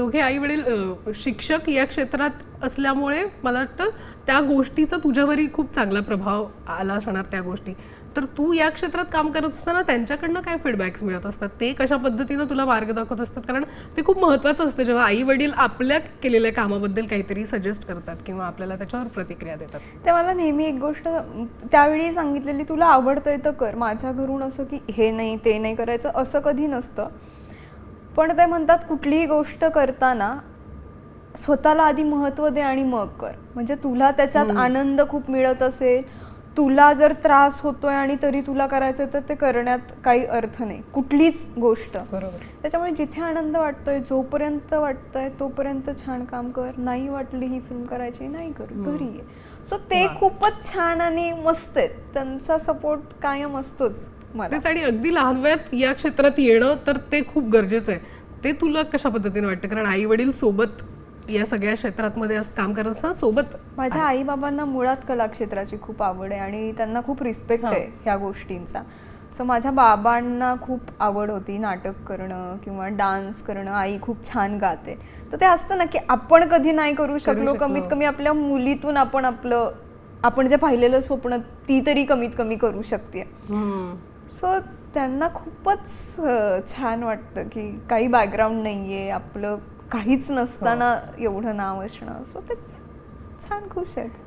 दोघे आई वडील शिक्षक या क्षेत्रात असल्यामुळे मला वाटतं त्या गोष्टीचा तुझ्यावरही खूप चांगला प्रभाव आला असणार त्या गोष्टी. तर तू या क्षेत्रात काम करत असताना त्यांच्याकडनं काय फीडबॅक्स मिळत असतात? ते कशा पद्धतीनं तुला मार्ग दाखवत असतात? कारण ते खूप महत्वाचं असतं जेव्हा आई वडील आपल्या केलेल्या कामाबद्दल काहीतरी सजेस्ट करतात किंवा आपल्याला त्याच्यावर प्रतिक्रिया देतात. ते मला नेहमी एक गोष्ट त्यावेळी सांगितलेली तुला आवडतंय तर कर. माझ्या घरून असं की हे नाही ते नाही करायचं असं कधी नसतं. पण ते म्हणतात कुठलीही गोष्ट करताना स्वतःला आधी महत्त्व दे आणि मग कर. म्हणजे तुला त्याच्यात आनंद खूप मिळत असेल तुला जर त्रास होतोय आणि तरी तुला करायचं तर ते करण्यात काही अर्थ नाही. कुठलीच गोष्ट. बरोबर. त्याच्यामुळे जिथे आनंद वाटतोय जोपर्यंत वाटतंय तोपर्यंत छान काम कर. नाही वाटली ही फिल्म करायची नाही करू. घरी सो ते खूपच छान आणि मस्त आहेत. त्यांचा सपोर्ट कायम असतोच. तेच आणि अगदी लहान वयात या क्षेत्रात येणं तर ते खूप गरजेचं आहे. ते तुला कशा पद्धतीने वाटतं? कारण आई वडील सोबत या सगळ्या क्षेत्रात मध्ये काम करत असताना सोबत माझ्या आई बाबांना मुळात कला क्षेत्राची खूप आवड आहे आणि त्यांना खूप रिस्पेक्ट आहे ह्या गोष्टींचा. सो माझ्या बाबांना खूप आवड होती नाटक करणं किंवा डान्स करणं. आई खूप छान गाते. तर ते असतं ना की आपण कधी नाही करू शकलो. कमीत कमी आपल्या मुलीतून आपण आपलं आपण जे पाहिलेलं स्वप्न ती तरी कमीत कमी करू शकते. सो त्यांना खूपच छान वाटतं की काही बॅकग्राऊंड नाही आहे आपलं काहीच नसताना एवढं नाव असणं. सो ते छान खुश आहेत.